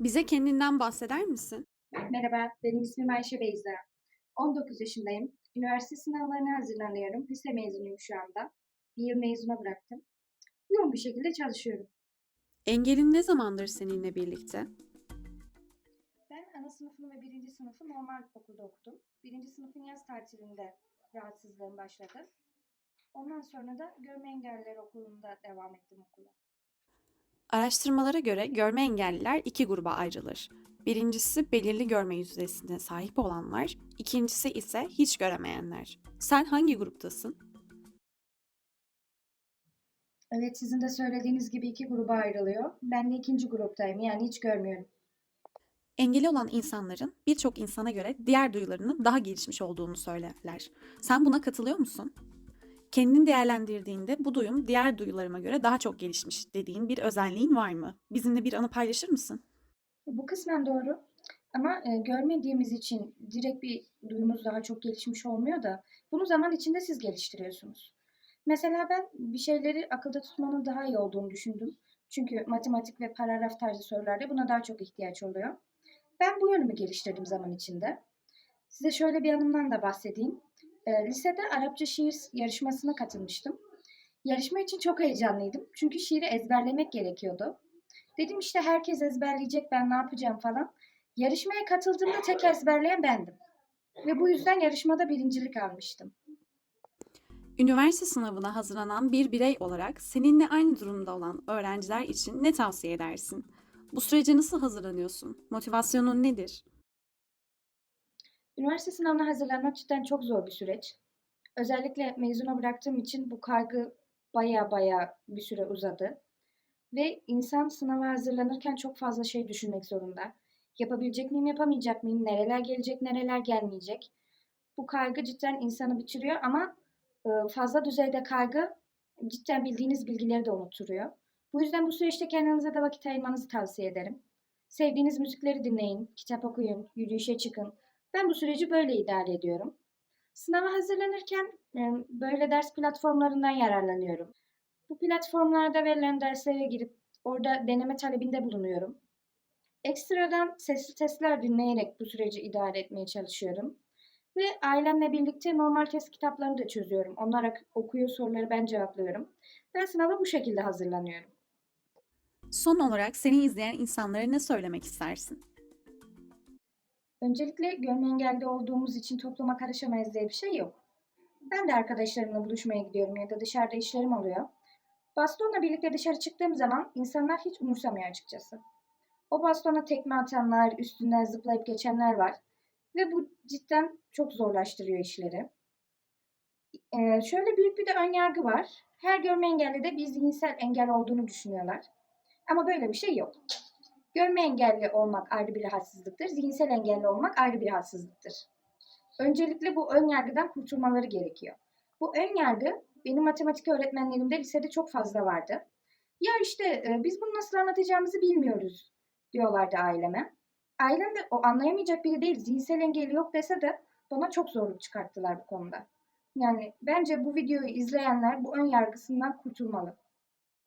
Bize kendinden bahseder misin? Merhaba, benim ismim Ayşe Beyza. 19 yaşındayım. Üniversite sınavlarına hazırlanıyorum. Lise mezunuyum şu anda. Bir yıl mezuna bıraktım. Yoğun bir şekilde çalışıyorum. Engelin ne zamandır seninle birlikte? Ben ana sınıfını ve birinci sınıfı normal okulda okudum. Birinci sınıfın yaz tatilinde rahatsızlığım başladı. Ondan sonra da görme engelliler okulunda devam ettim okula. Araştırmalara göre görme engelliler iki gruba ayrılır. Birincisi belirli görme yüzdesine sahip olanlar, ikincisi ise hiç göremeyenler. Sen hangi gruptasın? Evet, sizin de söylediğiniz gibi iki gruba ayrılıyor. Ben de ikinci gruptayım, yani hiç görmüyorum. Engeli olan insanların birçok insana göre diğer duyularının daha gelişmiş olduğunu söylerler. Sen buna katılıyor musun? Kendini değerlendirdiğinde bu duyum diğer duyularıma göre daha çok gelişmiş dediğin bir özelliğin var mı? Bizimle bir anı paylaşır mısın? Bu kısmen doğru. Ama e, görmediğimiz için direkt bir duyumuz daha çok gelişmiş olmuyor da bunu zaman içinde siz geliştiriyorsunuz. Mesela ben bir şeyleri akılda tutmanın daha iyi olduğunu düşündüm. Çünkü matematik ve paragraf tarzı sorularda buna daha çok ihtiyaç oluyor. Ben bu yönümü geliştirdim zaman içinde. Size şöyle bir anımdan da bahsedeyim. E, lisede Arapça şiir yarışmasına katılmıştım. Yarışma için çok heyecanlıydım. Çünkü şiiri ezberlemek gerekiyordu. Dedim işte herkes ezberleyecek ben ne yapacağım falan. Yarışmaya katıldığımda tek ezberleyen bendim. Ve bu yüzden yarışmada birincilik almıştım. Üniversite sınavına hazırlanan bir birey olarak seninle aynı durumda olan öğrenciler için ne tavsiye edersin? Bu sürece nasıl hazırlanıyorsun? Motivasyonun nedir? Üniversite sınavına hazırlanmak cidden çok zor bir süreç. Özellikle mezuna bıraktığım için bu kaygı baya baya bir süre uzadı. Ve insan sınava hazırlanırken çok fazla şey düşünmek zorunda. Yapabilecek miyim, yapamayacak mıyım, nereler gelecek, nereler gelmeyecek. Bu kaygı cidden insanı bitiriyor ama e, fazla düzeyde kaygı cidden bildiğiniz bilgileri de unutturuyor. Bu yüzden bu süreçte kendinize de vakit ayırmanızı tavsiye ederim. Sevdiğiniz müzikleri dinleyin, kitap okuyun, yürüyüşe çıkın. Ben bu süreci böyle idare ediyorum. Sınava hazırlanırken böyle ders platformlarından yararlanıyorum. Bu platformlarda verilen derslere girip orada deneme talebinde bulunuyorum. Ekstradan sesli testler dinleyerek bu süreci idare etmeye çalışıyorum. Ve ailemle birlikte normal test kitaplarını da çözüyorum. Onlar okuyor soruları ben cevaplıyorum. Ben sınava bu şekilde hazırlanıyorum. Son olarak seni izleyen insanlara ne söylemek istersin? Öncelikle görme engelli olduğumuz için topluma karışamayız diye bir şey yok. Ben de arkadaşlarımla buluşmaya gidiyorum ya da dışarıda işlerim oluyor. Bastonla birlikte dışarı çıktığım zaman insanlar hiç umursamıyor açıkçası. O bastona tekme atanlar, üstünden zıplayıp geçenler var. Ve bu cidden çok zorlaştırıyor işleri. Ee, şöyle büyük bir de önyargı var. Her görme engelli de bir zihinsel engel olduğunu düşünüyorlar. Ama böyle bir şey yok. Görme engelli olmak ayrı bir rahatsızlıktır. Zihinsel engelli olmak ayrı bir rahatsızlıktır. Öncelikle bu ön yargıdan kurtulmaları gerekiyor. Bu ön yargı benim matematik öğretmenlerimde lisede çok fazla vardı. Ya işte e, biz bunu nasıl anlatacağımızı bilmiyoruz diyorlardı aileme. Ailem de o anlayamayacak biri değil, zihinsel engeli yok dese de bana çok zorluk çıkarttılar bu konuda. Yani bence bu videoyu izleyenler bu ön yargısından kurtulmalı.